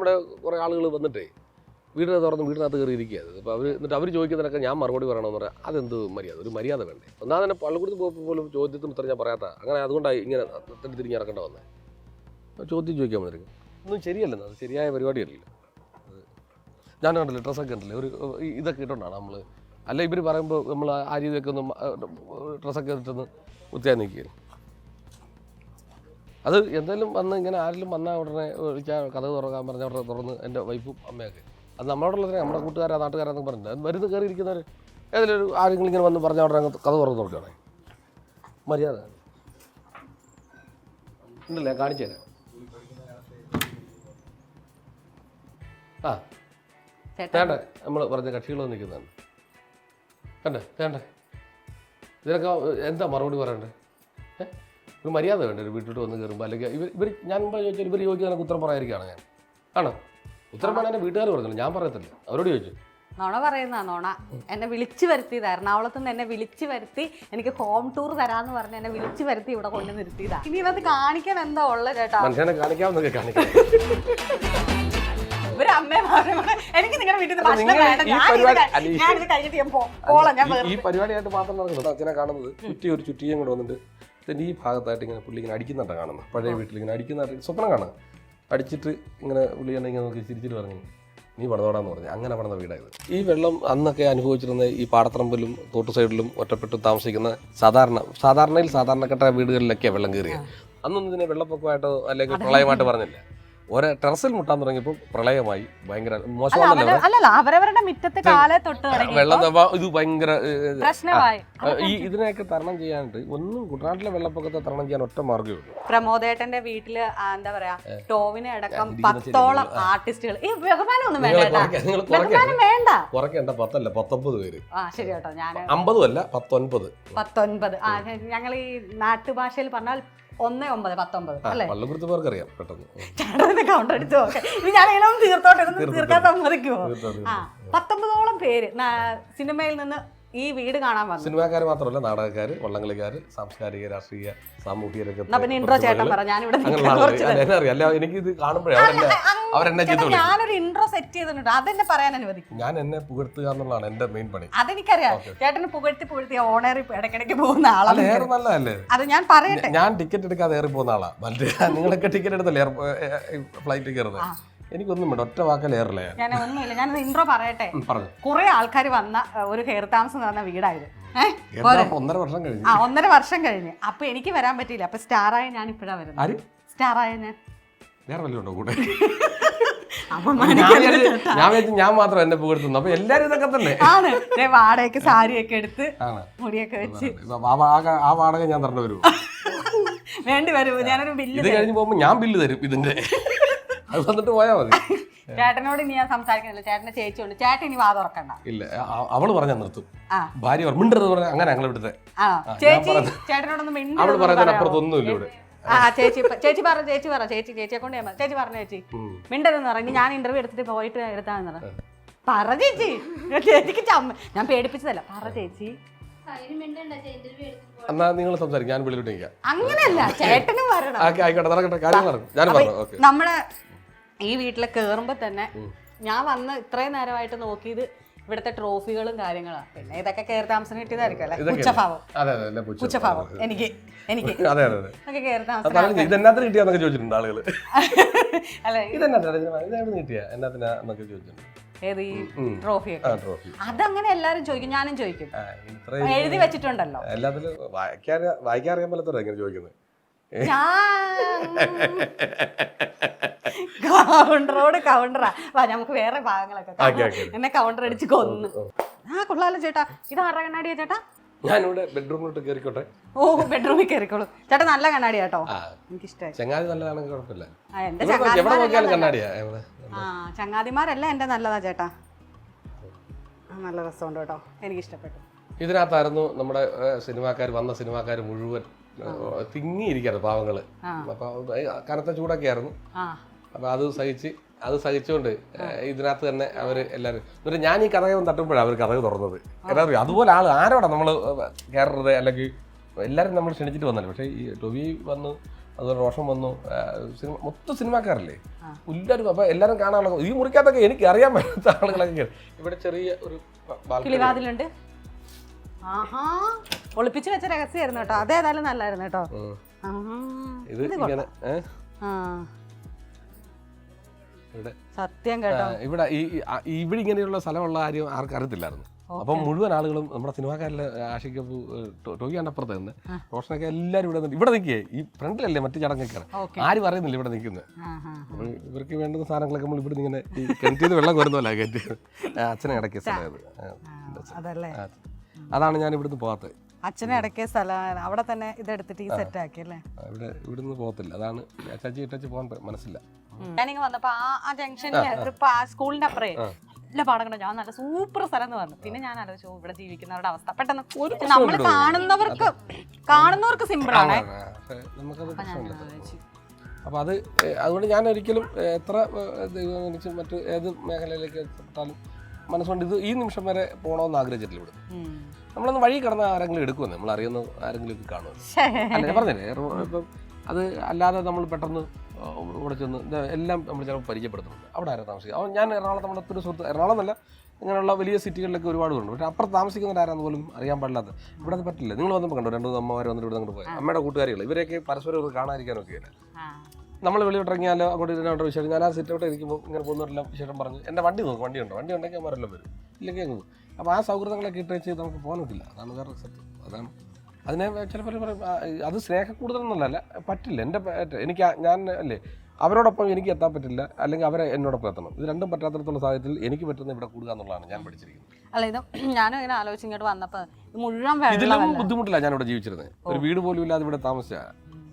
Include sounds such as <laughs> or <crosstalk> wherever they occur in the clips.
നമ്മുടെ കുറേ ആളുകൾ വന്നിട്ടേ വീട് തുറന്ന് വീടിനകത്ത് കയറി ഇരിക്കുക അപ്പോൾ അവർ എന്നിട്ട് അവർ ചോദിക്കുന്നതിനൊക്കെ ഞാൻ മറുപടി പറയണമെന്ന് പറയാം അതെന്ത് മര്യാദ? ഒരു മര്യാദ വേണ്ടേ? ഒന്നാമത് തന്നെ പള്ളിക്കൂടത്ത് പോയപ്പോൾ പോലും ചോദ്യത്തിന് ഉത്തരം ഞാൻ പറയാത്ത അങ്ങനെ അതുകൊണ്ടാണ് ഇങ്ങനെ തട്ടി തിരിഞ്ഞ് ഇറക്കേണ്ട വന്നത് ചോദ്യം ചോദിക്കാൻ വന്നിരിക്കും. ഒന്നും ശരിയല്ലെന്ന്. അത് ശരിയായ പരിപാടിയല്ലല്ലോ ഞാൻ കണ്ടില്ല ഡ്രസ്സൊക്കെ ഉണ്ടല്ലേ ഒരു ഇതൊക്കെ ഇട്ടുകൊണ്ടാണ് നമ്മൾ അല്ല ഇവർ പറയുമ്പോൾ നമ്മൾ ആ രീതിയൊക്കെ ഒന്ന് ഡ്രസ്സൊക്കെ ഇട്ടൊന്ന് വൃത്തിയായി നിൽക്കുകയാണ് അത് എന്തായാലും വന്ന് ഇങ്ങനെ ആരെങ്കിലും വന്നാൽ ഉടനെ വിളിച്ചാൽ കഥ തുറക്കാൻ പറഞ്ഞ ഉടനെ തുറന്ന് എന്റെ വൈഫും അമ്മയൊക്കെ. അത് നമ്മളോടുള്ളതിനെ നമ്മുടെ കൂട്ടുകാരാ നാട്ടുകാരാന്നൊക്കെ പറഞ്ഞിട്ട്. വരുന്ന കയറിയിരിക്കുന്നവർ ഏതെങ്കിലും ഒരു ആരെങ്കിലും ഇങ്ങനെ വന്ന് പറഞ്ഞ ഉടനെ അങ്ങ് കഥ തുറന്ന് തുറക്കുകയാണെ മര്യാദ. ഉണ്ടല്ലേ? കാണിച്ചു തരാം. ആ. തേണ്ട. നമ്മൾ പറഞ്ഞ കക്ഷികൾ നിൽക്കുന്നതാണ്. കണ്ടേ? തേണ്ടേ. ഇതിനൊക്കെ എന്താ മറുപടി പറയണ്ടേ ഏ? ഒരു മര്യാദ വേണ്ട ഒരു വീട്ടിലോട്ട് വന്ന് കയറുമ്പോൾ അല്ലെങ്കിൽ ഇവർ ഇവർ ഞാൻ ചോദിച്ചാൽ ഇവർ ചോദിക്കുന്നതിനൊക്കെ ഉത്തരം പറയാതിരിക്കുകയാണ് ഞാൻ. ആണോ? ഉത്തരം പറയാൻ എന്റെ വീട്ടുകാർ പറഞ്ഞില്ല. ഞാൻ പറയത്തില്ല. അവരോട് ചോദിച്ചു. നോണ പറയുന്ന നോണ. എന്നെ വിളിച്ചു വരുത്തിയതാ എറണാകുളത്ത് നിന്ന് എന്നെ വിളിച്ചു വരുത്തി എനിക്ക് ഹോം ടൂർ തരാന്ന് പറഞ്ഞ് എന്നെ വിളിച്ചു വരുത്തി ഇവിടെ കൊണ്ടു നിർത്തിയതാ. ഇനി ഇവത് കാണിക്കാൻ എന്താ ഉള്ളത് ചേട്ടാ? മനുഷ്യനെ കാണിക്കാവുന്നൊക്കെ കാണിക്കാം. <laughs> എനിക്ക് നിങ്ങളുടെ വീട്ടിൽ നിന്ന് ഭക്ഷണം നിങ്ങൾ വേണ്ട. ഈ പരിപാടി- കഴിഞ്ഞിട്ട് ഞാൻ പോ- പോളാം. ഞാൻ ഈ പരിപാടിയായിട്ട് മാത്രം നടക്കുന്നത് അച്ഛനെ കാണുന്നത് ചുറ്റി ഒരു ചുറ്റിയും കൂടെ വന്നിട്ട് ഇതിന്റെ ഈ ഭാഗത്തായിട്ട് ഇങ്ങനെ പുള്ളി ഇങ്ങനെ അടിക്കുന്നുണ്ട് കാണുന്നത്. പഴയ വീട്ടിൽ ഇങ്ങനെ അടിക്കുന്നതായിട്ട് സ്വപ്നം കാണാം അടിച്ചിട്ട് ഇങ്ങനെ പുള്ളി തന്നെ ഇങ്ങനെ നോക്കി ചിരിച്ചിട്ട് പറഞ്ഞു നീ പണിതോടാന്ന് പറഞ്ഞു. അങ്ങനെ പണിത വീടായത്. ഈ വെള്ളം അന്നൊക്കെ അനുഭവിച്ചിരുന്ന ഈ പാടത്തറമ്പിലും തോട്ടു സൈഡിലും ഒറ്റപ്പെട്ട് താമസിക്കുന്ന സാധാരണ സാധാരണയിൽ സാധാരണക്കെട്ട വീടുകളിലൊക്കെയാണ് വെള്ളം കയറിയത്. അന്നൊന്നും ഇതിനെ വെള്ളപ്പൊക്കമായിട്ടോ അല്ലെങ്കിൽ പ്രളയമായിട്ട് പറഞ്ഞില്ല? ഒരേ ടെറസിൽ മുട്ടാൻ തുടങ്ങിയപ്പോൾ പ്രളയമായി ഭയങ്കര മോശമാണല്ലോ അല്ലല്ല അവരവരുടെ മുറ്റത്ത് കാലെ തൊട്ട് വെള്ളം ഇത് ഭയങ്കര ഈ ഇതിനെയൊക്കെ തരണം ചെയ്യാനായിട്ട് ഒന്നും കുട്ടനാട്ടിലെ വെള്ളപ്പൊക്കത്തെ തരണം ചെയ്യാൻ ഒറ്റ മാർഗമേ ഉള്ളൂ. പ്രമോദേട്ടന്റെ വീട്ടിൽ എന്താ പറയാ ടോവിനെ അടക്കം പത്തോളം ആർട്ടിസ്റ്റുകൾ. ഈ ബഹുമാനം ഒന്നും വേണ്ട കുറക്കേണ്ട വേണ്ട. കുറയ്ക്കേണ്ട പത്തല്ല പത്തൊമ്പത് പേര്. ആ ശരി കേട്ടോ ഞാൻ അമ്പതും അല്ല പത്തൊൻപത്. പത്തൊൻപത്. ആ ഞങ്ങൾ ഈ നാട്ടുഭാഷയിൽ പറഞ്ഞാൽ ഒന്ന് ഒമ്പത് പത്തൊമ്പത് അല്ലേ? അറിയാം പെട്ടെന്ന്. ചേട്ടനെ കൗണ്ടർ അടിച്ചു നോക്കെ. ഇത് ഞാൻ തീർത്തോട്ടെ തീർക്കാൻ സമ്മതിക്കുമോ. ആ പത്തൊമ്പതോളം പേര് സിനിമയിൽ നിന്ന് ഈ വീട് കാണാൻ വന്നു. സിനിമാക്കാർ മാത്രമല്ല നാടകക്കാർ വള്ളംകളിക്കാർ സാംസ്കാരിക രാഷ്ട്രീയ സാമൂഹിക രംഗത്തെ ഇൻട്രോ ചേട്ടൻ പറ ഞാനിവിടെ എനിക്ക് ഇത് കാണുമ്പോഴേ അവരെന്നെ ഞാനൊരു ഇൻട്രോ സെറ്റ് ചെയ്തിട്ടുണ്ട്. അതെന്നെ പറയാൻ അനുവദിക്കും. ഞാൻ എന്നെ പുകഴ്ത്തുക എന്നുള്ളതാണ് എന്റെ മെയിൻ പണി. അതെനിക്കറിയാം. ചേട്ടന് പുകഴ്ത്തി പുകഴ്ത്തി ഓണേറി ഇടയ്ക്കിടയ്ക്ക് പോകുന്ന ആളല്ലേ ആളാണ് ഏറെ നല്ലതല്ലേ? അത് ഞാൻ പറയട്ടെ. ഞാൻ ടിക്കറ്റ് എടുക്കാതെ ഏറി പോകുന്ന ആളാ നിങ്ങളൊക്കെ ടിക്കറ്റ് എടുത്തല്ലേ? ഫ്ലൈറ്റ് കയറുന്നത്? എനിക്കൊന്നും വേണ്ട ഒറ്റ വാക്കൽ ഏറില്ല? ഞാൻ ഒന്നുമില്ല ഞാൻ ഇൻട്രോ പറയട്ടെ പറഞ്ഞു. കുറെ ആൾക്കാർ വന്ന ഒരു ഹെയർ താമസം എന്ന് വീടായത്. വീടായിരുന്നു എന്താ ഒന്നര വർഷം കഴിഞ്ഞു? ആ ഒന്നര വർഷം കഴിഞ്ഞ്. അപ്പൊ എനിക്ക് വരാൻ പറ്റിയില്ല. അപ്പൊ സ്റ്റാറായ ഞാൻ ഇപ്പഴാ വരുന്നത്. സ്റ്റാർ സ്റ്റാറായ ഞാൻ. വേറെ വല്ലതും ഉണ്ടോ കൂടെ? ഞാൻ ഞാൻ മാത്രം എന്നെ പുകഴ്ത്തുന്നു. അപ്പൊ എല്ലാരും ഇതൊക്കെ തന്നെ. ആണ്. വാടകയ്ക്ക് സാരിയൊക്കെ എടുത്ത് മുടിയൊക്കെ വെച്ച്. ആ വാടക ഞാൻ തരേണ്ടി വരും. വേണ്ടി വരും. ഞാനൊരു ബില്ല് ഇത് കഴിഞ്ഞ് പോകുമ്പോ ഞാൻ ബില്ല് തരും ഇതിന്റെ. അത് വന്നിട്ട് പോയാ മതി. <laughs> ചേട്ടനോട് ഇനി ഞാൻ സംസാരിക്കുന്നില്ല. ചേട്ടന്റെ ചേച്ചിയുണ്ട്. ചേട്ടൻ ഇനി വാ തുറക്കണ്ട. ഇല്ല അ- അവൾ പറഞ്ഞാൽ നിർത്തും. ആ. ഭാര്യ പറഞ്ഞു മിണ്ടരുത് പറഞ്ഞ അങ്ങനെ ഞങ്ങൾ ഇവിടുത്തെ ആ. ചേച്ചി ചേട്ടനോടൊന്ന് അവൾ മിണ്ടരുതെന്ന് പറയുന്നതിനപ്പുറത്ത് ഇവിടെ. ആ ചേച്ചി ഇപ്പൊ- ചേച്ചി പറ ചേച്ചി പറ ചേച്ചി ചേച്ചിയെ കൊണ്ട് ഞാൻ പറ. ചേച്ചി പറഞ്ഞു ചേച്ചി? ഉം. മിണ്ടരുതെന്ന് പറഞ്ഞു ഞാൻ ഇന്റർവ്യൂ എടുത്തിട്ട് പോയിട്ട് എടുത്താന്ന് പറഞ്ഞു പറ. ചേച്ചി. ചേച്ചിക്ക് ചമ്മ ഞാൻ പേടിപ്പിച്ചതല്ല. പറ ചേച്ചി. അതിന് മിണ്ടണ്ട ഇന്റർവ്യൂ എടുത്ത് എന്നാ നിങ്ങൾ സംസാരിക്കും. ഞാൻ വെളിയിലോട്ട് നിൽക്കാം. അങ്ങനെയല്ല. ചേട്ടനും വരണം. ആക്കെ ആയിക്കോട്ടെ നടക്കട്ടെ. കാര്യം നടക്കും. ഞാൻ പറഞ്ഞു ഓക്കെ. നമ്മൾ ഈ വീട്ടിലെ കയറുമ്പോൾ തന്നെ ഞാൻ വന്ന് ഇത്രയും നേരമായിട്ട് നോക്കിയത് ഇവിടുത്തെ ട്രോഫികളും കാര്യങ്ങളാണ് പിന്നെ ഇതൊക്കെ കയറി താമസം കിട്ടിയതായിരിക്കും അല്ലെ? എന്നെ എനിക്ക് എനിക്ക്. <laughs> ഒക്കെ കയറി താമസം പറഞ്ഞു ഇതെന്നാത്തിന് കിട്ടിയാന്നൊക്കെ ചോദിച്ചിട്ടുണ്ട് ആളുകൾ. <laughs> അല്ല ഇതെന്നാ ഇതെവിടെ കിട്ടിയ? എന്നാത്തിനാ എന്നൊക്കെ ചോദിച്ചിട്ടുണ്ട്. ഏത് ഈ ട്രോഫി. അതങ്ങനെ എല്ലാരും ചോദിക്കും ഞാനും ചോദിക്കും. എഴുതി വെച്ചിട്ടുണ്ടല്ലോ. എല്ലാത്തിലും വായിക്കാൻ വായിക്കാൻ അറിയാൻ ഇങ്ങനെ ചോദിക്കുന്നത്. <laughs> കൗണ്ടറോട് കൗണ്ടറാ വാ നമുക്ക് വേറെ ഭാഗങ്ങളൊക്കെ. കാണാം. എന്നെ കൗണ്ടർ അടിച്ച് കൊന്നു. ആ കൊള്ളാലോ ചേട്ടാ. ഇത് ആരുടെ കണ്ണാടിയാ ചേട്ടാ? ഞാനിവിടെ ബെഡ്റൂമിലോട്ട് കയറിക്കോട്ടെ ഓ ബെഡ്റൂമിൽ കയറിക്കോളൂ ചേട്ടാ നല്ല കണ്ണാടി കേട്ടോ ആ. എനിക്കിഷ്ടമായി ചങ്ങാതി നല്ലതാണെങ്കിൽ കുഴപ്പമില്ല. ആ എന്റെ ഇവിടെ നോക്കി- എവിടെ നോക്കിയാലും ചങ്ങാതിമാരെല്ലാം കണ്ണാടിയാ എവിടെ ആ ചങ്ങാതിമാരെല്ലാം എന്റെ നല്ലതാ ചേട്ടാ. ആ, നല്ല രസമുണ്ട് കേട്ടോ എനിക്ക് ഇഷ്ടപ്പെട്ടു ഇതിനകത്തായിരുന്നു നമ്മുടെ സിനിമാക്കാർ വന്ന സിനിമാക്കാർ മുഴുവൻ തിങ്ങിയിരിക്കുന്നത് തിങ്ങിയിരിക്കാറ് പാവങ്ങൾ. ആ. അപ്പൊ കനത്ത ചൂടൊക്കെ ആയിരുന്നു ആ. അപ്പൊ അത് സഹിച്ച് അത് സഹിച്ചുകൊണ്ട് ഇതിനകത്ത് തന്നെ അവർ എല്ലാവരും എന്നിട്ട് ഞാൻ ഈ കഥകം തട്ടുമ്പോഴാണ് അവർ കഥകൾ തുറന്നത്. പറയുക അതുപോലെ ആൾ ആരോടാ നമ്മൾ കയറുന്നത് അല്ലെങ്കിൽ എല്ലാവരും നമ്മൾ ക്ഷണിച്ചിട്ട് വന്നല്ലോ? പക്ഷേ ഈ ടൊവി വന്നു അതുപോലെ റോഷൻ വന്നു സിനിമ മൊത്തം സിനിമാക്കാരല്ലേ? എല്ലാവരും അപ്പൊ എല്ലാവരും കാണാനുള്ള ഈ മുറിക്കകത്തൊക്കെ എനിക്ക് അറിയാൻ പറ്റാത്ത ആളുകളൊക്കെ. ഇവിടെ ചെറിയ ഒരു കിളിവാതിലുണ്ട്. ആഹാ. ഒളിപ്പിച്ച് വെച്ച രഹസ്യമായിരുന്നു കേട്ടോ. അതേതായാലും നല്ലായിരുന്നു കേട്ടോ. ഇത് ഇങ്ങനെ? സത്യം കേട്ടോ. ഇവിടെ ഈ ഇവിടെ ഇങ്ങനെയുള്ള സ്ഥലമുള്ള കാര്യം ആർക്കും അറിയത്തില്ലായിരുന്നു. അപ്പം മുഴുവൻ ആളുകളും നമ്മുടെ സിനിമാക്കാരിലെ ആഷിക്ക് ടോക്കി അപ്പുറത്ത് നിന്ന് റോഷനൊക്കെ എല്ലാവരും ഇവിടെ ഇവിടെ നിൽക്കേ ഈ ഫ്രണ്ടിലല്ലേ മറ്റു ചടങ്ങൊക്കെയാണ് ആരും അറിയുന്നില്ല ഇവിടെ നിൽക്കുന്നത്. ഇവർക്ക് വേണ്ടുന്ന സാധനങ്ങളൊക്കെ നമ്മൾ ഇവിടെ ഇങ്ങനെ ഈ കിണറ്റിൽ വെള്ളം കോരുന്നല്ല കയറ്റി അച്ഛനെ ഇടയ്ക്ക് സ്ഥലം അതാണ് ഞാൻ ഇവിടുന്ന് പോകാത്തത് അച്ഛനെ ഇടയ്ക്ക് സ്ഥലം അവിടെ തന്നെ ഇതെടുത്തിട്ട് ഈ സെറ്റ് ആക്കി അല്ലേ? ഇവിടെ ഇവിടുന്ന് പോകത്തില്ല. അതാണ് ചാച്ചി ഇട്ടച്ച് പോകാൻ മനസ്സില്ല. ഞാനിങ്ങ് വന്നപ്പോ ആ ആ ജംഗ്ഷനിൽ ഇപ്പൊ ആ സ്കൂളിന്റെ അപ്പുറേ നല്ല പാടങ്ങളും ഞാൻ നല്ല സൂപ്പർ സ്ഥലം എന്ന് പറഞ്ഞു. പിന്നെ ഞാൻ ആലോചിച്ചു ഇവിടെ ജീവിക്കുന്നവരുടെ അവസ്ഥ. പെട്ടെന്ന് നമ്മൾ കാണുന്നവർക്ക് കാണുന്നവർക്ക് സിമ്പിൾ ആണ്. അപ്പോൾ അത് അതുകൊണ്ട് ഞാൻ ഒരിക്കലും എത്ര ദൈവം മറ്റ് ഏത് മേഖലയിലേക്ക് എത്താലും മനസ്സുകൊണ്ട് ഇത് ഈ നിമിഷം വരെ പോകണമെന്ന് ആഗ്രഹിച്ചിട്ടില്ല ഇവിടെ. നമ്മളൊന്ന് വഴി കിടന്ന ആരെങ്കിലും എടുക്കുമെന്ന് നമ്മൾ അറിയുന്ന ആരെങ്കിലും ഒക്കെ കാണുമോ പറഞ്ഞില്ലേ ഇപ്പം അത് അല്ലാതെ നമ്മൾ പെട്ടെന്ന് ഇവിടെ ചെന്ന് എല്ലാം നമ്മൾ ചിലപ്പോൾ പരിചയപ്പെടുത്തുന്നുണ്ട്. അവിടെ ആരാ താമസിക്കുക ഞാൻ എറണാകുളത്ത് നമ്മുടെ ഒത്തിരി സുഹൃത്ത് എറണാകുളം അല്ല ഇങ്ങനെയുള്ള വലിയ സിറ്റികളിലൊക്കെ ഒരുപാട് ഉണ്ട് പക്ഷേ അപ്പുറത്ത് താമസിക്കുന്നവർ ആരാന്ന് പോലും അറിയാൻ പാടില്ലാത്ത ഇവിടെ അത് പറ്റില്ല. നിങ്ങൾ വന്നപ്പോൾ കണ്ടു? രണ്ടു അമ്മമാർ വന്നിട്ട് ഇവിടെ അങ്ങോട്ട് പോയി. അമ്മയുടെ കൂട്ടുകാരികൾ ഇവരെയൊക്കെ പരസ്പരം ഒന്ന് കാണാതിരിക്കാനൊക്കെ ഇല്ല നമ്മൾ വെളിയിട്ടിറങ്ങിയാലോ അങ്ങോട്ട് ഇതിനോട്ട് വിശേഷം. ഞാൻ ആ സിറ്റൗട്ട് ഇരിക്കുമ്പോൾ ഇങ്ങനെ പോകുന്നവരെല്ലാം വിശേഷം പറഞ്ഞു. എന്റെ വണ്ടി നോക്കും വണ്ടി ഉണ്ടോ? വണ്ടി ഉണ്ടെങ്കിൽ അവരെല്ലാം വരും. ഇല്ലെങ്കിൽ അങ്ങ് പോകും അപ്പോൾ ആ സൗഹൃദങ്ങളൊക്കെ ഇട്ട് വെച്ച് നമുക്ക് പോകാൻ പറ്റില്ല. അതാണ് വേറെ സത്യം. അതാണ് അതിനെ ചിലപ്പോൾ പറയും അത് സ്നേഹ കൂടുതലൊന്നുമല്ല പറ്റില്ല. എന്റെ എനിക്ക് ഞാൻ അല്ലേ അവരോടൊപ്പം എനിക്ക് എത്താൻ പറ്റില്ല. അല്ലെങ്കിൽ അവരെ എന്നോടൊപ്പം എത്തണം. ഇത് രണ്ടും പറ്റാത്തടത്തുള്ള സാഹചര്യത്തിൽ എനിക്ക് പറ്റുന്ന ഇവിടെ കൂടുക എന്നുള്ളതാണ് ഞാൻ പഠിച്ചിരിക്കുന്നത്. അല്ല ഇത് <clears throat> ഞാനും ഇങ്ങനെ ആലോചിച്ച് ഇങ്ങോട്ട് വന്നപ്പോൾ മുഴുവൻ ഇതിലും ബുദ്ധിമുട്ടില്ല ഞാൻ ഇവിടെ ജീവിച്ചിരുന്നത്. ഒരു വീട് പോലും ഇല്ലാതെ ഇവിടെ താമസിച്ച.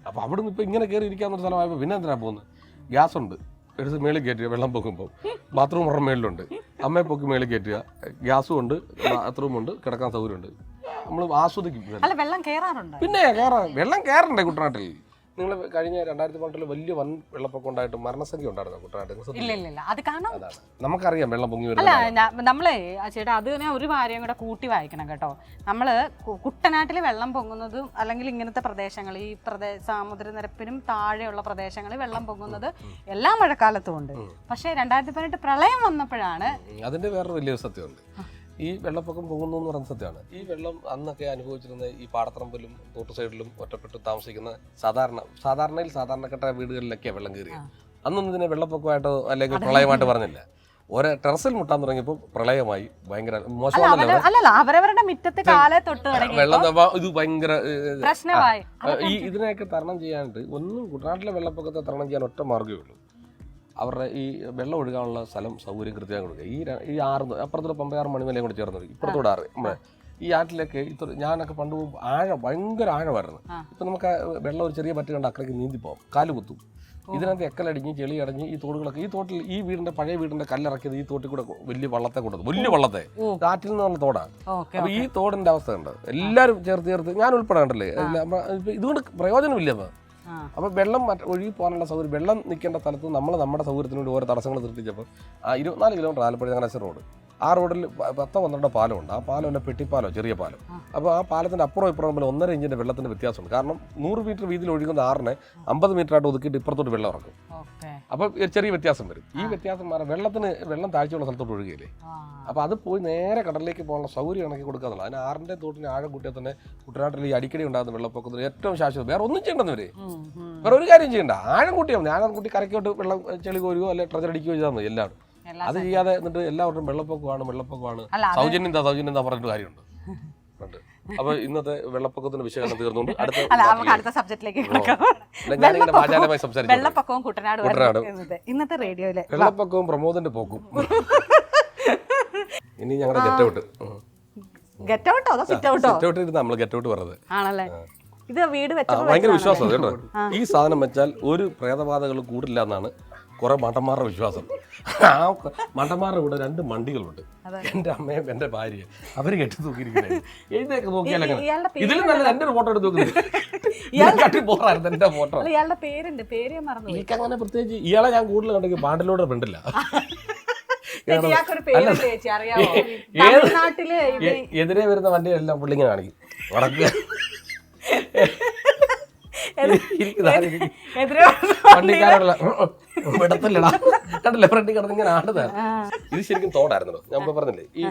അപ്പോൾ അവിടെ നിന്ന് ഇപ്പോൾ ഇങ്ങനെ കയറി ഇരിക്കാവുന്ന സ്ഥലമായപ്പോൾ പിന്നെ എന്തിനാണ് പോകുന്നത് ഗ്യാസ് ഉണ്ട്. എടുത്ത് മേളിൽ കയറ്റുക വെള്ളം പൊക്കുമ്പോൾ ബാത്റൂം ഉറ മേളിലുണ്ട് അമ്മയെ പൊക്കി മേളിൽ കയറ്റുക. ഗ്യാസും ഉണ്ട് ബാത്റൂമുണ്ട് കിടക്കാൻ സൗകര്യമുണ്ട്. നമ്മൾ ആസ്വദിക്കും അല്ല വെള്ളം കയറാറുണ്ട് പിന്നെ കയറാം വെള്ളം കയറണ്ടേ കുട്ടനാട്ടിൽ? നിങ്ങൾ കഴിഞ്ഞ രണ്ടായിരത്തി പന്ത്രണ്ടിൽ വലിയ വൻ വെള്ളപ്പൊക്കം ഉണ്ടായിട്ട് മരണസംഖ്യ ഉണ്ടായിരുന്നു കുട്ടനാട്ടിൽ? ഇല്ല ഇല്ല ഇല്ല അത് കാരണം നമുക്കറിയാം വെള്ളം പൊങ്ങി അല്ല നമ്മളെ ആ ചേട്ടാ അത് തന്നെ ഒരു കാര്യം കൂടെ കൂട്ടി വായിക്കണം കേട്ടോ. നമ്മൾ കുട്ടനാട്ടിൽ വെള്ളം പൊങ്ങുന്നതും അല്ലെങ്കിൽ ഇങ്ങനത്തെ പ്രദേശങ്ങൾ ഈ പ്രദേശ സമുദ്രനിരപ്പിനും താഴെയുള്ള പ്രദേശങ്ങളിൽ വെള്ളം പൊങ്ങുന്നത് എല്ലാ മഴക്കാലത്തും ഉണ്ട്. പക്ഷേ രണ്ടായിരത്തി പതിനെട്ട് പ്രളയം വന്നപ്പോഴാണ് അതിന്റെ വേറൊരു വലിയ സത്യമുണ്ട്. ഈ വെള്ളപ്പൊക്കം പോകുന്നു എന്ന് പറയുന്ന സത്യമാണ്. ഈ വെള്ളം അന്നൊക്കെ അനുഭവിച്ചിരുന്ന ഈ പാടത്തറമ്പിലും തോട്ട് സൈഡിലും ഒറ്റപ്പെട്ട് താമസിക്കുന്ന സാധാരണ സാധാരണയിൽ സാധാരണപ്പെട്ട വീടുകളിലൊക്കെ വെള്ളം കയറിയ അന്നൊന്നും ഇതിനെ വെള്ളപ്പൊക്കമായിട്ടോ അല്ലെങ്കിൽ പ്രളയമായിട്ട് പറഞ്ഞില്ല. ഒരേ ടെറസിൽ മുട്ടാൻ തുടങ്ങിയപ്പോൾ പ്രളയമായി. ഭയങ്കര മോശമാണല്ലോ അവരവരുടെ മുറ്റത്തെ കാലേ തൊട്ട് വെള്ളം ഇത് ഭയങ്കര പ്രശ്നമായി. ഈ ഇതിനെയൊക്കെ തരണം ചെയ്യാനായിട്ട് ഒന്നും കുട്ടനാട്ടിലെ വെള്ളപ്പൊക്കത്തെ തരണം ചെയ്യാൻ ഒറ്റ മാർഗമേ ഉള്ളൂ. അവരുടെ ഈ വെള്ളം ഒഴുകാനുള്ള സ്ഥലം സൗകര്യം കൃത്യമായി കൊടുക്കുക. ഈ ര- ഈ ആറ് അപ്പുറത്തൂടെ പമ്പയാറ് മണിമലയും കൂടെ ചേർന്നത് ഇപ്പുറത്തൂടെ ആറ്. നമ്മുടെ ഈ ആറ്റിലൊക്കെ ഇത്ര ഞാനൊക്കെ പണ്ട് പോകുമ്പോൾ ആഴം ഭയങ്കര ആഴമായിരുന്നു. ആ. ഇപ്പൊ നമുക്ക് ആ വെള്ളം ഒരു ചെറിയ പറ്റി കണ്ട് അക്കരയ്ക്ക് നീന്തി പോകാം കാൽ കുത്തും. ഇതിനകത്ത് എക്കലടിഞ്ഞ് ചെളി അടഞ്ഞ് ഈ തോടുകളൊക്കെ ഈ തോട്ടിൽ ഈ വീടിന്റെ പഴയ വീടിന്റെ കല്ലിറക്കിയത് ഈ തോട്ടിൽ കൂടെ വലിയ വള്ളത്തെ കൊണ്ടത് വലിയ വള്ളത്തെ. ഓ. ആറ്റിൽ നിന്നുള്ള തോടാണ് ഓക്കെ അപ്പൊ ഈ തോടിന്റെ അവസ്ഥ ഉണ്ട് എല്ലാരും ചേർത്ത് ചേർത്ത് ഞാൻ ഉൾപ്പെടെ കണ്ടല്ലേ അല്ല, അപ്പൊ ഇപ്പൊ ഇതുകൊണ്ട് പ്രയോജനമില്ല അപ്പൊ ആ. അപ്പൊ വെള്ളം ഒഴുകി പോകാനുള്ള സൗകര്യം വെള്ളം നിൽക്കേണ്ട സ്ഥലത്ത് നമ്മൾ നമ്മുടെ സൗകര്യത്തിന് ഓരോ തടസ്സങ്ങൾ സൃഷ്ടിച്ചപ്പോൾ ആ ഇരുപത്തിനാല് കിലോമീറ്റർ ആലപ്പുഴ ചങ്ങനാശ്ശേരി റോഡ് ആ റോഡിൽ പത്തോ പന്ത്രണ്ടോ പാലമുണ്ട്. ആ പാലം അല്ല പെട്ടിപ്പാലോ ചെറിയ പാലം. അപ്പോൾ ആ പാലത്തിന്റെ അപ്പുറം ഇപ്പുറം തമ്മിൽ ഒന്നര ഇഞ്ചിന്റെ വെള്ളത്തിന്റെ വ്യത്യാസമുണ്ട്. കാരണം നൂറ് മീറ്റർ വീതിയിൽ ഒഴുകുന്ന ആറിനെ അമ്പത് മീറ്റർ ആയിട്ട് ഒതുക്കിയിട്ട് ഇപ്പുറത്തോട്ട് വെള്ളം ഇറക്കും. അപ്പോൾ ചെറിയ വ്യത്യാസം വരും. ഈ വ്യത്യാസം മാറാൻ വെള്ളത്തിന് വെള്ളം താഴ്ചയുള്ള സ്ഥലത്തോട്ട് ഒഴുകിയില്ലേ അപ്പോൾ അത് പോയി നേരെ കടലിലേക്ക് പോകാനുള്ള സൗകര്യം ഇണക്കി കൊടുക്കുക എന്നുള്ളത് അതിന് ആറിന്റെ തോട്ടിന് ആഴം കൂട്ടിയാൽ തന്നെ കുട്ടനാട്ടിൽ ഈ അടിക്കടി ഉണ്ടാകുന്ന വെള്ളപ്പൊക്കത്തിന് ഏറ്റവും ശാശ്വതം. വേറെ ഒന്നും ചെയ്യണ്ടെന്ന് വേറെ ഒരു കാര്യം ചെയ്യണ്ട. ആഴം കൂട്ടിയാൽ മതി. ആഴം കൂട്ടി കരയ്ക്കോട്ട് വെള്ളം ചെളി കോരുകയോ അല്ലെങ്കിൽ ട്രജർ അടിക്കുകയോ ചെയ്താൽ മതി എല്ലാവരും. എല്ലാ അത് ചെയ്യാതെ എന്നിട്ട് എല്ലാവർക്കും വെള്ളപ്പൊക്കമാണ് വെള്ളപ്പൊക്കമാണ്. സൗജന്യം എന്താ സൗജന്യം എന്താ പറഞ്ഞിട്ട് കാര്യമുണ്ട്. അപ്പൊ ഇന്നത്തെ വെള്ളപ്പൊക്കത്തിന്റെ വിശകലനം തീർന്നുകൊണ്ട് അടുത്ത അടുത്ത സബ്ജക്റ്റിലേക്ക് വെള്ളപ്പൊക്കവും കുട്ടനാട്. ഇന്നത്തെ റേഡിയോയിലെ വെള്ളപ്പൊക്കവും പ്രമോദിന്റെ പോക്കും. ഇനി ഞങ്ങളുടെ ഗെറ്റ് ഔട്ട് ഗെറ്റ് ഔട്ടോ അതോ സിറ്റ് ഔട്ടോ സിറ്റ് ഔട്ട് ഇരുന്ന് നമ്മൾ ഗെറ്റ് ഔട്ട് പറഞ്ഞത്. ആണല്ലേ? ഇത് വീട് വെച്ചപ്പോൾ ഭയങ്കര വിശ്വാസം ഈ സാധനം വെച്ചാൽ ഒരു പ്രേതബാധകൾ കൂടില്ല എന്നാണ് കുറെ മണ്ടന്മാരുടെ വിശ്വാസം. ആ മണ്ടന്മാരുടെ കൂടെ രണ്ട് മണ്ടികളുണ്ട്. എന്റെ അമ്മയും എന്റെ ഭാര്യ അവർ കെട്ടി തൂക്കിയിരിക്കുന്നത് എഴുതൊക്കെ നോക്കിയാൽ ഈ- ഇതിലും നല്ല എന്റെ ഒരു ഫോട്ടോ എടുത്ത് നോക്കുന്നത് കട്ടി പോറായിരുന്നു എന്റെ ഫോട്ടോ ഇയാളുടെ പേരുണ്ട്. പേര് മറന്നു എനിക്ക് അങ്ങനെ പ്രത്യേകിച്ച് ഇയാളെ ഞാൻ കൂടുതൽ കണ്ടെങ്കിൽ പാണ്ടിലൂടെ തമിഴ്നാട്ടിൽ എതിരെ വരുന്ന വണ്ടിയെല്ലാം പുള്ളിങ്ങനെ കാണിക്കും. വടക്ക്. <laughs> വണ്ടിക്കാരോടല്ല വിടത്തില്ലടാ കണ്ടില്ലേ ഫ്രണ്ടിൽ കിടന്ന് ഇങ്ങനെ ആടുന്ന ഇത് ശരിക്കും തോടായിരുന്നല്ലോ. ഞാൻ പറഞ്ഞില്ലേ ഈ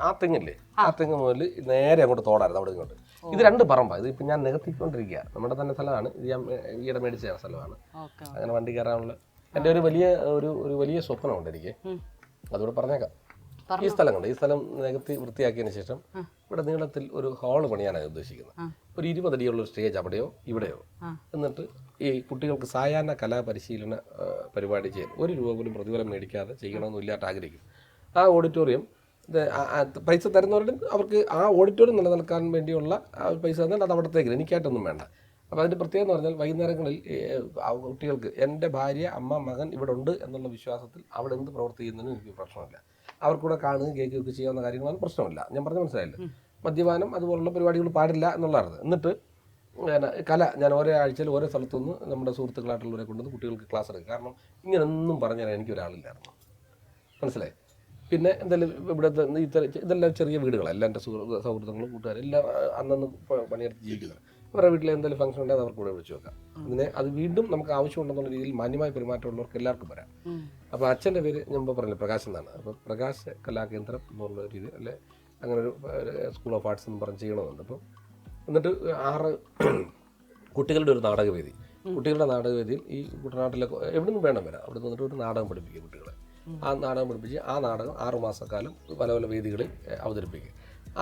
ആ- തെങ്ങില്ലേ ആ. തെങ്ങ് മുതൽ നേരെ അങ്ങോട്ട് തോടായിരുന്നു അവിടെ ഇങ്ങോട്ട്. ഇത് രണ്ട് പറമ്പ ഇത് ഇപ്പൊ ഞാൻ നികത്തിക്കൊണ്ടിരിക്കുക നമ്മുടെ തന്നെ സ്ഥലമാണ് ഇത് ഞാൻ ഈയിടെ മേടിച്ച സ്ഥലമാണ്. അങ്ങനെ വണ്ടി കയറാനുള്ള എന്റെ ഒരു വലിയ ഒരു ഒരു വലിയ സ്വപ്നമുണ്ട് എനിക്ക്. അതുകൂടെ പറഞ്ഞേക്കാം. ഈ സ്ഥലം കണ്ട് ഈ സ്ഥലം നികത്തി വൃത്തിയാക്കിയതിന് ശേഷം ഇവിടെ നീളത്തിൽ ഒരു ഹാൾ പണിയാനാണ് ഉദ്ദേശിക്കുന്നത്. ഒരു ഇരുപതടിയുള്ള ഒരു സ്റ്റേജ് അവിടെയോ ഇവിടെയോ. എന്നിട്ട് ഈ കുട്ടികൾക്ക് സായാഹ്ന കലാപരിശീലന പരിപാടി ചെയ്യാൻ ഒരു രൂപ പോലും പ്രതിഫലം മേടിക്കാതെ ചെയ്യണമെന്ന് ഇല്ലാട്ട് ആഗ്രഹിക്കും. ആ ഓഡിറ്റോറിയം പൈസ തരുന്നവരുടെ അവർക്ക് ആ ഓഡിറ്റോറിയം നിലനിൽക്കാൻ വേണ്ടിയുള്ള പൈസ തന്നാൽ അത് അവിടത്തേക്ക് എനിക്കായിട്ടൊന്നും വേണ്ട. അപ്പോൾ അതിന്റെ പ്രത്യേകത എന്ന് പറഞ്ഞാൽ വൈകുന്നേരങ്ങളിൽ കുട്ടികൾക്ക് എന്റെ ഭാര്യ അമ്മ മകൻ ഇവിടെ ഉണ്ട് എന്നുള്ള വിശ്വാസത്തിൽ അവിടെ എന്ത് പ്രവർത്തിക്കുന്നതിനും എനിക്ക് പ്രശ്നമില്ല. അവർക്കൂടെ കാണുകയും കേൾക്കുകയൊക്കെ ചെയ്യാവുന്ന കാര്യങ്ങളാണ് പ്രശ്നമില്ല. ഞാൻ പറഞ്ഞ മനസ്സിലായില്ലേ? മദ്യപാനം അതുപോലുള്ള പരിപാടികൾ പാടില്ല എന്നുള്ളതാണ് എന്നിട്ട് കല ഞാൻ ഓരോ ആഴ്ചയിൽ ഓരോ സ്ഥലത്തുനിന്ന് നമ്മുടെ സുഹൃത്തുക്കളായിട്ടുള്ളവരെ കൊണ്ടുവന്ന് കുട്ടികൾക്ക് ക്ലാസ് എടുക്കും. കാരണം ഇങ്ങനൊന്നും പറഞ്ഞു തരാൻ എനിക്ക് മനസ്സിലായി? പിന്നെ എന്തായാലും ഇവിടുത്തെ ഇത്തരം ഇതെല്ലാം ചെറിയ വീടുകളാണ് എല്ലാം എന്റെ സുഹൃ സൗഹൃദങ്ങളും കൂട്ടുകാരും എല്ലാം അന്നന്ന് പണിയെടുത്ത് ജീവിക്കുന്നത് അവരുടെ വീട്ടിൽ എന്തെങ്കിലും ഫംഗ്ഷൻ ഉണ്ടെങ്കിൽ അവർക്ക് കൂടെ വിളിച്ചു വെക്കാം. അതിനെ അത് വീണ്ടും നമുക്ക് ആവശ്യമുണ്ടെന്നുള്ള രീതിയിൽ മാന്യമായ പെരുമാറ്റമുള്ളവർക്ക് എല്ലാവർക്കും വരാം. അപ്പോൾ അച്ഛന്റെ പേര് ഞാൻ പറഞ്ഞില്ല പ്രകാശ് എന്നാണ്. അപ്പോൾ പ്രകാശ് കലാകേന്ദ്രം എന്നുള്ള രീതി അല്ലെ അങ്ങനെ ഒരു സ്കൂൾ ഓഫ് ആർട്സ് എന്ന് പറഞ്ഞ് ചെയ്യണമെന്നുണ്ട്. അപ്പം എന്നിട്ട് ആറ് കുട്ടികളുടെ ഒരു നാടകവേദി. കുട്ടികളുടെ നാടകവേദിയിൽ ഈ കുട്ടനാട്ടിലെ എവിടെ നിന്നും വേണം വരാം? അവിടെ നിന്നിട്ട് ഒരു നാടകം പഠിപ്പിക്കും കുട്ടികളെ. ആ നാടകം പഠിപ്പിച്ച് ആ നാടകം ആറുമാസക്കാലം പല പല വേദികളിൽ അവതരിപ്പിക്കും.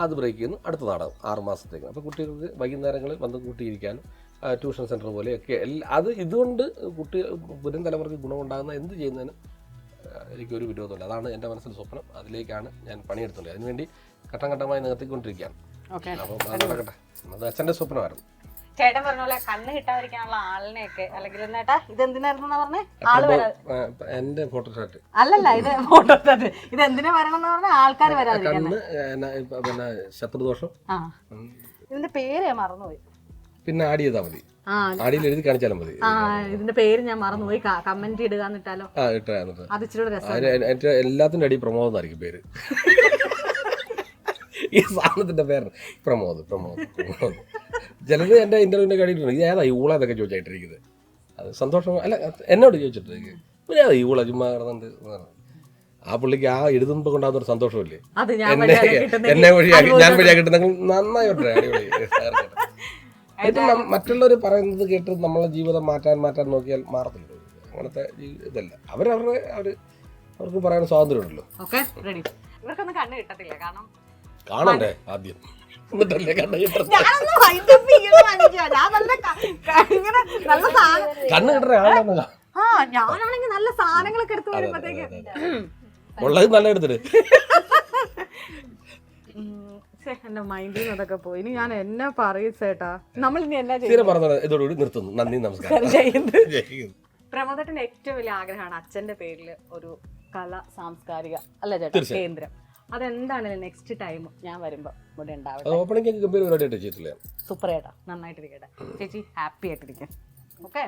അത് ബ്രേക്ക് ചെയ്യുന്നു. അടുത്ത നാടകം ആറ് മാസത്തേക്ക് അപ്പോൾ കുട്ടികൾക്ക് വൈകുന്നേരങ്ങളിൽ വന്ന് കൂട്ടിയിരിക്കാനും ട്യൂഷൻ സെന്റർ പോലെയൊക്കെ എല്ലാ അത് ഇതുകൊണ്ട് കുട്ടി പുതിയ തലമുറയ്ക്ക് ഗുണമുണ്ടാകുന്ന എന്ത് ചെയ്യുന്നതിനും എനിക്കൊരു വിരോധമില്ല. അതാണ് എന്റെ മനസ്സിൽ സ്വപ്നം. അതിലേക്കാണ് ഞാൻ പണിയെടുത്തുള്ളത് അതിനുവേണ്ടി ഘട്ടം ഘട്ടമായി നികത്തിക്കൊണ്ടിരിക്കുകയാണ്. അപ്പോൾ അപ്പം അത് നടക്കട്ടെ. അത് അച്ഛന്റെ സ്വപ്നമായിരുന്നു. ചേട്ടൻ പറഞ്ഞ പോലെ കണ്ണ് കിട്ടാതിരിക്കാനുള്ള ആളിനെയൊക്കെ അല്ലെങ്കിൽ എന്നേട്ടാ ഇത് എന്തിനായിരുന്നു പറഞ്ഞേ? ആൾ അല്ലല്ല ഇത് ഫോട്ടോ ഇത് എന്തിനാ വരണം എന്ന് പറഞ്ഞാൽ ആൾക്കാർ ശത്രുദോഷം ഉം. ഇതിന്റെ പേര് ഞാൻ മറന്നുപോയി. പിന്നെ ആഡ് ചെയ്താൽ മതി. ആടിയിൽ എഴുതി കാണിച്ചാലും മതി. ഇതിന്റെ പേര് ഞാൻ മറന്നുപോയി. കമന്റ് ഇടുക എന്നിട്ടാലോ ആ ഇട്ടാ അത് ഇച്ചിരി എല്ലാത്തിന്റെ അടി പ്രമോദം ആയിരിക്കും പേര്. <laughs> ഈ സാധനത്തിന്റെ പേര്. പ്രമോദ് പ്രമോദ് പ്രമോദ്. ചിലത് എന്റെ ഇന്റർവ്യൂവിന്റെ കഴിഞ്ഞിട്ടുണ്ട് ഇത് ഏതാ ഈ ഊള എന്നൊക്കെ ചോദിച്ചായിട്ടിരിക്കുന്നത്. അത് സന്തോഷം. അല്ല എന്നോട് ചോദിച്ചിട്ടുണ്ട് പിന്നെ ഏതാ ഈ ഊള ചുമ്മാ കിടന്നുണ്ട് ആ പുള്ളിക്ക് ആ എഴുതുമ്പോൾ കൊണ്ടാകുന്ന ഒരു സന്തോഷമില്ലേ എന്നെ എന്നെ വഴിയാക്കി ഞാൻ വഴിയാക്കി നന്നായിട്ടെ അടിപൊളി ഏറ്റവും മറ്റുള്ളവർ പറയുന്നത് കേട്ട് നമ്മളെ ജീവിതം മാറ്റാൻ മാറ്റാൻ നോക്കിയാൽ മാറത്തില്ല. അങ്ങനത്തെ ഇതല്ല. അവരവരുടെ അവർ അവർക്ക് പറയാൻ സ്വാതന്ത്ര്യമുണ്ടല്ലോ. ഇവർക്കൊന്നും കണ്ണ് കിട്ടത്തില്ല. കാരണം കാണണ്ടേ ആദ്യം. കണ്ണ് കിട്ടുന്നത് ഞാനൊന്ന് wind up ചെയ്യുന്ന മനുഷ്യനാ. നല്ല ക- ക- നല്ല സാധനം കണ്ണ് കിട്ടുന്ന ആളാണെന്നല്ല ആ ഞാനാണെങ്കിൽ നല്ല സാധനങ്ങളൊക്കെ എടുത്തു വരുമ്പോഴത്തേക്ക് ഉള്ളത് നല്ല എടുത്തിട്ട്. എന്റെ മൈൻഡിൽ നിന്നതൊക്കെ പോയി. ഇനി ഞാൻ എന്നെ പറയും ചേട്ടാ. നമ്മൾ ഇനി എന്നാ ചെയ്യും പറഞ്ഞത് ഇതോടുകൂടി നിർത്തുന്നു. നന്ദി നമസ്കാരം. പ്രമോദത്തിന്റെ ഏറ്റവും വലിയ ആഗ്രഹമാണ് അച്ഛന്റെ പേരിൽ ഒരു കല സാംസ്കാരിക അല്ല ചേട്ടാ കേന്ദ്രം. അതെന്താണെങ്കിലും നെക്സ്റ്റ് ടൈം ഞാൻ വരുമ്പോ ഇവിടെ ഉണ്ടാവും ഓപ്പണിംഗ് സൂപ്പർ ചേട്ടാ നന്നായിട്ടിരിക്കട്ടെ. ചേച്ചി ഹാപ്പി ആയിട്ടിരിക്കും. ഓക്കെ